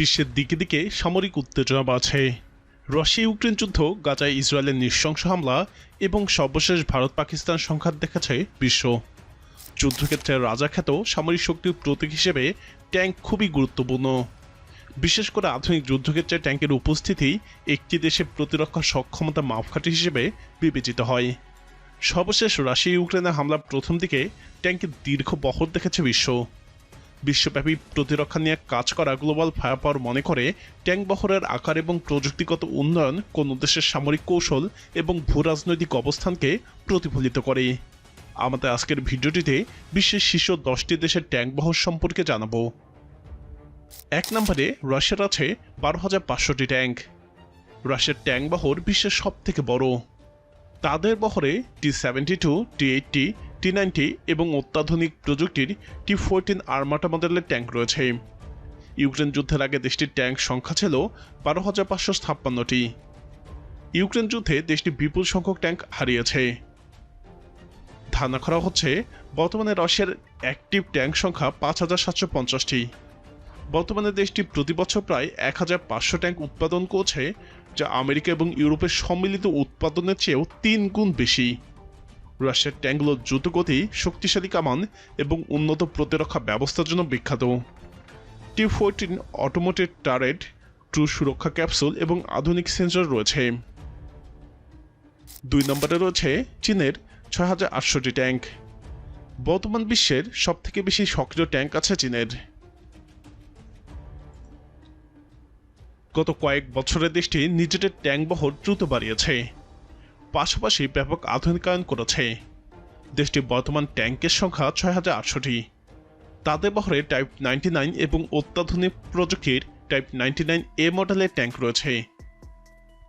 বিশ্বের দিকে দিকে সামরিক উত্তেজনা বাড়ছে। রাশিয়া ইউক্রেন যুদ্ধ, গাজায় ইসরায়েলের নৃশংস হামলা এবং সর্বশেষ ভারত পাকিস্তান সংঘাত দেখাচ্ছে বিশ্ব। যুদ্ধক্ষেত্রে রাজাখ্যাত সামরিক শক্তির প্রতীক হিসেবে ট্যাঙ্ক খুবই গুরুত্বপূর্ণ। বিশেষ করে আধুনিক যুদ্ধক্ষেত্রে ট্যাঙ্কের উপস্থিতি একটি দেশের প্রতিরক্ষা সক্ষমতা মাপকাঠি হিসেবে বিবেচিত হয়। সর্বশেষ রাশিয়া ইউক্রেনের হামলার প্রথম দিকে ট্যাঙ্কের দীর্ঘ বহর দেখেছে বিশ্ব। বিশ্বব্যাপী প্রতিরক্ষা নিয়ে কাজ করা গ্লোবাল ফায়ার পাওয়ার মনে করে ট্যাঙ্ক বহরের আকার এবং প্রযুক্তিগত উন্নয়ন কোনো দেশের সামরিক কৌশল এবং ভূ রাজনৈতিক অবস্থানকে প্রতিফলিত করে। আমাদের আজকের ভিডিওটিতে বিশ্বের শীর্ষ দশটি দেশের ট্যাঙ্ক বহর সম্পর্কে জানাব। এক নম্বরে রাশিয়ার আছে বারো হাজার পাঁচশোটি ট্যাঙ্ক। রাশিয়ার ট্যাঙ্ক বহর বিশ্বের সব থেকে বড়। তাদের বহরে T seventy two T eighty T ninety এবং অত্যাধুনিক প্রযুক্তির টি ফোরটিন আর্মাটা মডেলের ট্যাঙ্ক রয়েছে। ইউক্রেন যুদ্ধের আগে দেশটির ট্যাঙ্ক সংখ্যা ছিল বারো হাজার পাঁচশো ছাপ্পান্নটি। ইউক্রেন যুদ্ধে দেশটি বিপুল সংখ্যক ট্যাঙ্ক হারিয়েছে। ধারণা করা হচ্ছে, বর্তমানে রাশিয়ার অ্যাক্টিভ ট্যাঙ্ক সংখ্যা পাঁচ হাজার সাতশো পঞ্চাশটি। বর্তমানে দেশটি প্রতি বছর প্রায় এক হাজার পাঁচশো ট্যাঙ্ক উৎপাদন করছে, যা আমেরিকা এবং ইউরোপের সম্মিলিত উৎপাদনের চেয়েও তিন গুণ বেশি। রাশিয়ার ট্যাঙ্কগুলো দ্রুতগতি শক্তিশালী কামান এবং উন্নত প্রতিরক্ষা ব্যবস্থার জন্য বিখ্যাত। টি ফোরটিন অটোমোটিভ টারেট ট্রু সুরক্ষা ক্যাপসুল এবং আধুনিক সেন্সর রয়েছে। দুই নম্বরে রয়েছে চীনের ছয় হাজার আটশোটি ট্যাঙ্ক। বর্তমান বিশ্বের সবথেকে বেশি সক্রিয় ট্যাঙ্ক আছে চীনের। গত কয়েক বছরে দেশটি নিজেদের ট্যাঙ্ক বহর দ্রুত বাড়িয়েছে। পাশাপাশি ব্যাপক আধুনিকায়ন করেছে। দেশটির বর্তমান ট্যাঙ্কের সংখ্যা ছয় হাজার আটশোটি। তাদের বহরে টাইপ নাইনটি নাইন এবং অত্যাধুনিক প্রযুক্তির টাইপ নাইনটি নাইন এ মডেলের ট্যাঙ্ক রয়েছে।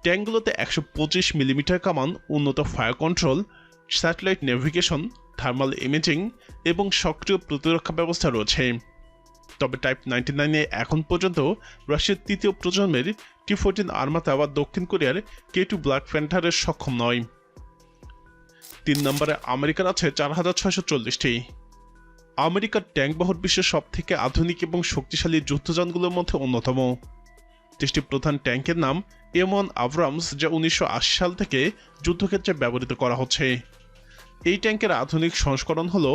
ট্যাঙ্কগুলোতে একশো পঁচিশ মিলিমিটার কামান, উন্নত fire control, satellite navigation, thermal imaging এবং সক্রিয় প্রতিরক্ষা ব্যবস্থা রয়েছে। তবে টাইপ নাইনটি নাইনে এখন পর্যন্ত রাশিয়ার তৃতীয় প্রজন্মের টি ফোরটিন আর্মাতে আবার দক্ষিণ কোরিয়ার কে টু ব্ল্যাক প্যান্থারের সক্ষম নয়। তিন নম্বরে আমেরিকার আছে চার হাজার ছয়শো চল্লিশটি। আমেরিকার ট্যাঙ্ক বিশ্বের সব থেকে আধুনিক এবং শক্তিশালী যুদ্ধযানগুলোর মধ্যে অন্যতম। দেশটির প্রধান ট্যাঙ্কের নাম এম ওয়ান আব্রামস যা উনিশশো আশি সাল থেকে যুদ্ধক্ষেত্রে ব্যবহৃত করা হচ্ছে। এই ট্যাঙ্কের আধুনিক সংস্করণ হল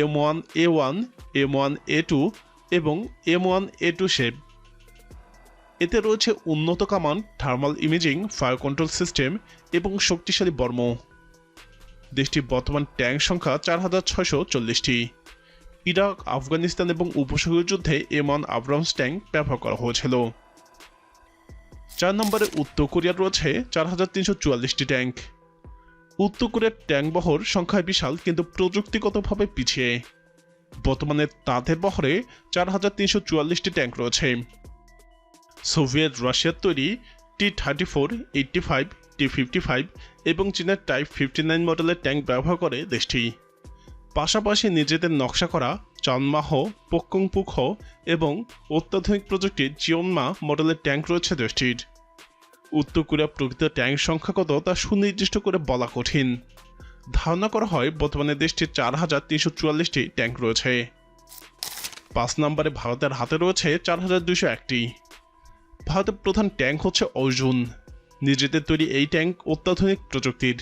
M one A one, M one A two এবং M one A two SEP. এতে রয়েছে উন্নত কামান thermal imaging fire control system এবং শক্তিশালী বর্ম। দেশটির বর্তমান ট্যাঙ্ক সংখ্যা চার হাজার ছয়শো চল্লিশটি। ইরাক, আফগানিস্তান এবং উপসাগরীয় যুদ্ধে এম ওয়ান আব্রামস ট্যাঙ্ক ব্যবহার করা হয়েছিল। চার নম্বরে উত্তর কোরিয়ার রয়েছে চার হাজার তিনশো চুয়াল্লিশটি ট্যাঙ্ক উত্তর কোরিয়ার ট্যাঙ্ক বহর সংখ্যায় বিশাল কিন্তু প্রযুক্তিগতভাবে পিছিয়ে। বর্তমানে তাদের বহরে চার হাজার তিনশো চুয়াল্লিশটি ট্যাঙ্ক রয়েছে। সোভিয়েত রাশিয়ার তৈরি T thirty four eighty five T fifty five এবং চীনের টাইপ ফিফটি নাইন মডেলের ট্যাঙ্ক ব্যবহার করে দেশটি। পাশাপাশি নিজেদের নকশা করা চানমাহ পোক্কংপুখ এবং অত্যাধুনিক প্রযুক্তির জিওনমা মডেলের ট্যাঙ্ক রয়েছে দেশটির। উত্তর কোরিয়া প্রকৃত ট্যাঙ্ক সংখ্যা কত তা সুনির্দিষ্ট করে বলা কঠিন। ধারণা করা হয় বর্তমানে দেশটির চার হাজার তিনশো চুয়াল্লিশটি ট্যাঙ্ক রয়েছে। পাঁচ নম্বরে ভারতের হাতে রয়েছে চার হাজার দুইশো একটি। ভারতের প্রধান ট্যাঙ্ক হচ্ছে অর্জুন। নিজেদের তৈরি এই ট্যাঙ্ক অত্যাধুনিক প্রযুক্তির।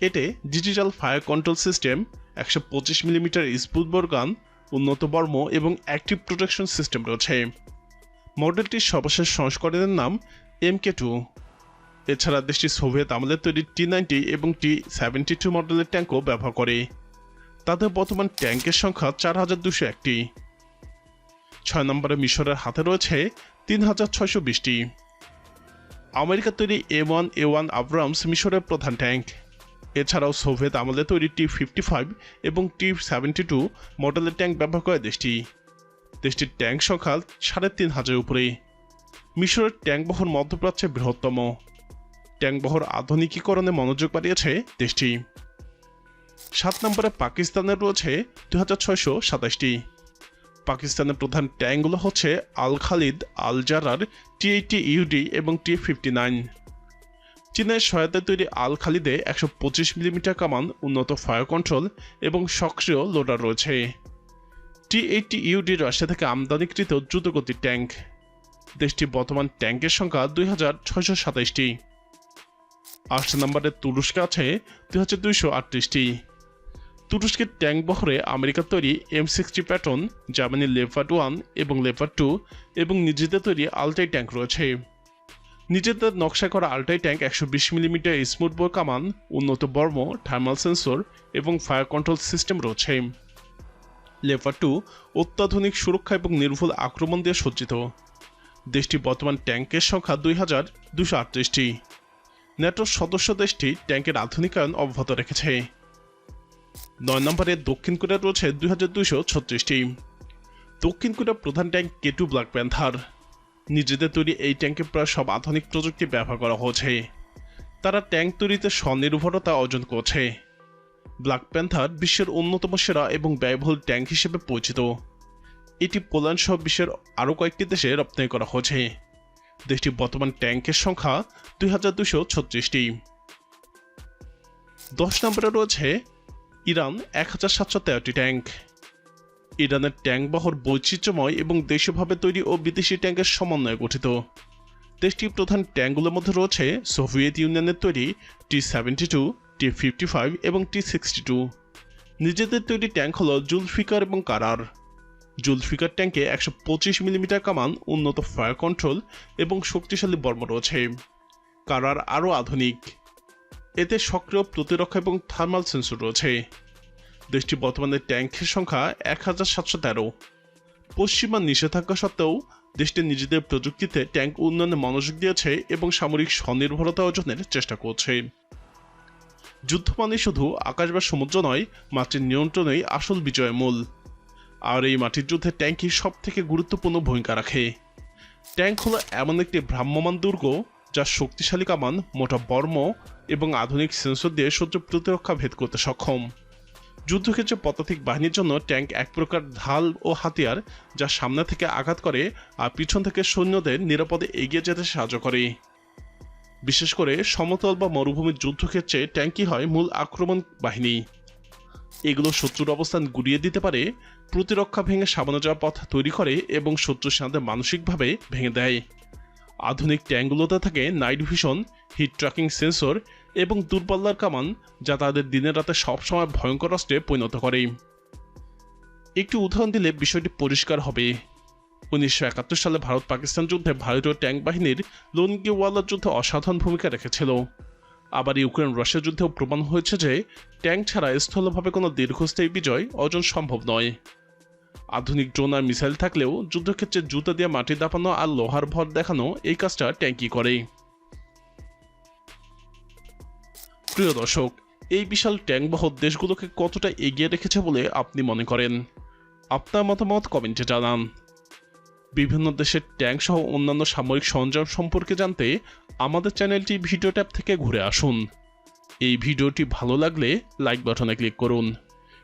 এতে ডিজিটাল ফায়ার কন্ট্রোল সিস্টেম একশো পঁচিশ মিলিমিটার স্পুটবোর গান উন্নত বর্ম এবং অ্যাক্টিভ প্রোটেকশন সিস্টেম রয়েছে। মডেলটির সর্বশেষ সংস্করণের নাম এম কে টু। এছাড়া দেশটি সোভিয়েত আমলের তৈরি টি নাইনটি এবং টি সেভেন্টি টু মডেলের ট্যাঙ্কও ব্যবহার করে। তাদের বর্তমান ট্যাঙ্কের সংখ্যা চার হাজার দুশো একটি। ছয় নম্বরে মিশরের হাতে রয়েছে তিন হাজার ছয়শো বিশটি। আমেরিকার তৈরি A one A one Abrams মিশরের প্রধান ট্যাঙ্ক। এছাড়াও সোভিয়েত আমলে তৈরি টি ফিফটি ফাইভ এবং টি সেভেন্টি টু মডেলের ট্যাঙ্ক ব্যবহার করে দেশটি। দেশটির ট্যাঙ্ক সংখ্যা সাড়ে তিন হাজার উপরে। মিশরের ট্যাঙ্ক বহর মধ্যপ্রাচ্যের বৃহত্তম। ট্যাঙ্ক বহর আধুনিকীকরণে মনোযোগ বাড়িয়েছে দেশটি। সাত নম্বরে পাকিস্তানের রয়েছে দু হাজার ছয়শো সাতাশটি। পাকিস্তানের প্রধান ট্যাঙ্কগুলো হচ্ছে আল খালিদ, আল জারার টি এইটি ইউডি এবং টি ফিফটি নাইন চীনের সহায়তায় তৈরি আল খালিদে একশো পঁচিশ মিলিমিটার কামান, উন্নত ফায়ার কন্ট্রোল এবং সক্রিয় লোডার রয়েছে। টি এইটটি ইউডি রাশিয়া থেকে আমদানিকৃত দ্রুতগতির ট্যাঙ্ক। দেশটির বর্তমান ট্যাঙ্কের সংখ্যা দুই হাজার ছয়শো সাতাইশটি। আট নম্বরে তুরস্কে আছে দুই হাজার দুইশো আটত্রিশটি। তুরস্কের ট্যাঙ্ক বহরে আমেরিকার তৈরি এম সিক্সটি প্যাটন জার্মানির লেপার্ড ওয়ান এবং লেপার্ড টু এবং নিজেদের তৈরি আলটাই ট্যাঙ্ক রয়েছে। নিজেদের নকশা করা আলটাই ট্যাঙ্ক একশো বিশ মিলিমিটার স্মুথ বোর কামান, উন্নত বর্ম থার্মাল সেন্সর এবং ফায়ার কন্ট্রোল সিস্টেম রয়েছে। লেপার টু অত্যাধুনিক সুরক্ষা এবং নির্ভুল আক্রমণ দিয়ে সজ্জিত। দেশটি বর্তমান ট্যাঙ্কের সংখ্যা দুই হাজার দুশো আটত্রিশটি। ন্যাটোর সদস্য দেশটি ট্যাঙ্কের আধুনিকায়ন অব্যাহত রেখেছে। নয় নম্বরে দক্ষিণ কোরিয়া রয়েছে দুই হাজার দুইশো ছত্রিশটি দক্ষিণ কোরিয়ার প্রধান ট্যাঙ্ক কেটু ব্ল্যাক প্যান্থার। নিজেদের তৈরি এই ট্যাঙ্কে প্রায় সব আধুনিক প্রযুক্তি ব্যবহার করা হয়েছে। তারা ট্যাঙ্ক তৈরিতে স্বনির্ভরতা অর্জন করছে। ব্ল্যাক প্যান্থার বিশ্বের অন্যতম সেরা এবং ব্যয়বহুল ট্যাঙ্ক হিসেবে পরিচিত। এটি পোল্যান্ড সহ বিশ্বের আরও কয়েকটি দেশে রপ্তানি করা হয়েছে। দেশটির বর্তমান ট্যাঙ্কের সংখ্যা দুই হাজার দুশো ছত্রিশটি। দশ নম্বরে রয়েছে ইরান এক হাজার সাতশো তেরোটি ট্যাঙ্ক। ইরানের ট্যাঙ্ক বহর বৈচিত্র্যময় এবং দেশীয়ভাবে তৈরি ও বিদেশি ট্যাঙ্কের সমন্বয়ে গঠিত। দেশটির প্রধান ট্যাঙ্কগুলোর মধ্যে রয়েছে সোভিয়েত ইউনিয়নের তৈরি T seventy two, T fifty five এবং টি সিক্সটি টু। নিজেদের তৈরি ট্যাঙ্ক হল জুলফিকার এবং কারার। জুলফিকার ট্যাঙ্কে একশো পঁচিশ মিলিমিটার কামান, উন্নত ফায়ার কন্ট্রোল এবং শক্তিশালী বর্ম রয়েছে। কারার আরও আধুনিক। এতে সক্রিয় প্রতিরক্ষা এবং থার্মাল সেন্সর রয়েছে। দেশটি বর্তমানে ট্যাঙ্কের সংখ্যা এক হাজার সাতশো তেরো। পশ্চিমা নিষেধাজ্ঞা সত্ত্বেও দেশটি নিজেদের প্রযুক্তিতে ট্যাঙ্ক উন্নয়নে মনোযোগ দিয়েছে এবং সামরিক স্বনির্ভরতা অর্জনের চেষ্টা করছে। যুদ্ধ মানে শুধু আকাশ বা সমুদ্র নয়, মাটির নিয়ন্ত্রণেই আসল বিজয়ের মূল। আর এই মাটির যুদ্ধে ট্যাঙ্কই সব থেকে গুরুত্বপূর্ণ ভূমিকা রাখে। ট্যাঙ্ক হলো এমন একটি ভ্রাম্যমান দুর্গ যা শক্তিশালী কামান, মোটা বর্ম এবং আধুনিক সেন্সর দিয়ে শত্রু প্রতিরক্ষা ভেদ করতে সক্ষম। যুদ্ধক্ষেত্রে পদাতিক বাহিনীর জন্য ট্যাঙ্ক এক প্রকার ঢাল ও হাতিয়ার, যা সামনে থেকে আঘাত করে আর পিছন থেকে সৈন্যদের নিরাপদে এগিয়ে যেতে সাহায্য করে। বিশেষ করে সমতল বা মরুভূমির যুদ্ধক্ষেত্রে ট্যাঙ্কই হয় মূল আক্রমণ বাহিনী। এগুলো শত্রুর অবস্থান গুড়িয়ে দিতে পারে, প্রতিরক্ষা ভেঙে সামান্য যাওয়ার পথ তৈরি করে এবং শত্রু সেনাদের মানসিকভাবে ভেঙে দেয়। আধুনিক ট্যাঙ্কগুলোতে থাকে night vision, heat tracking sensor এবং দূরপাল্লার কামান, যা তাদের দিনের রাতে সবসময় ভয়ঙ্কর অস্ত্রে পরিণত করে। একটি উদাহরণ দিলে বিষয়টি পরিষ্কার হবে। উনিশশো একাত্তর সালে ভারত পাকিস্তান যুদ্ধে ভারতীয় ট্যাঙ্ক বাহিনীর লোনগিওয়ালার যুদ্ধে অসাধারণ ভূমিকা রেখেছিল। আবার ইউক্রেন রাশিয়া যুদ্ধেও প্রমাণ হয়েছে যে, ট্যাঙ্ক ছাড়া স্থলভাবে কোনো দীর্ঘস্থায়ী বিজয় অর্জন সম্ভব নয়। আধুনিক ড্রোন আর মিসাইল থাকলেও যুদ্ধক্ষেত্রে জুতা দিয়ে মাটি দাপানো আর লোহার ভর দেখানো এই কাজটা ট্যাঙ্কি করে। প্রিয় দর্শক, এই বিশাল ট্যাঙ্কবহ দেশগুলোকে কতটা এগিয়ে রেখেছে বলে আপনি মনে করেন? আপনার মতামত কমেন্টে জানান। বিভিন্ন দেশের ট্যাঙ্ক সহ অন্যান্য সামরিক সরঞ্জাম সম্পর্কে জানতে আমাদের চ্যানেলটি ভিডিও ট্যাব থেকে ঘুরে আসুন। এই ভিডিওটি ভালো লাগলে লাইক বাটনে ক্লিক করুন।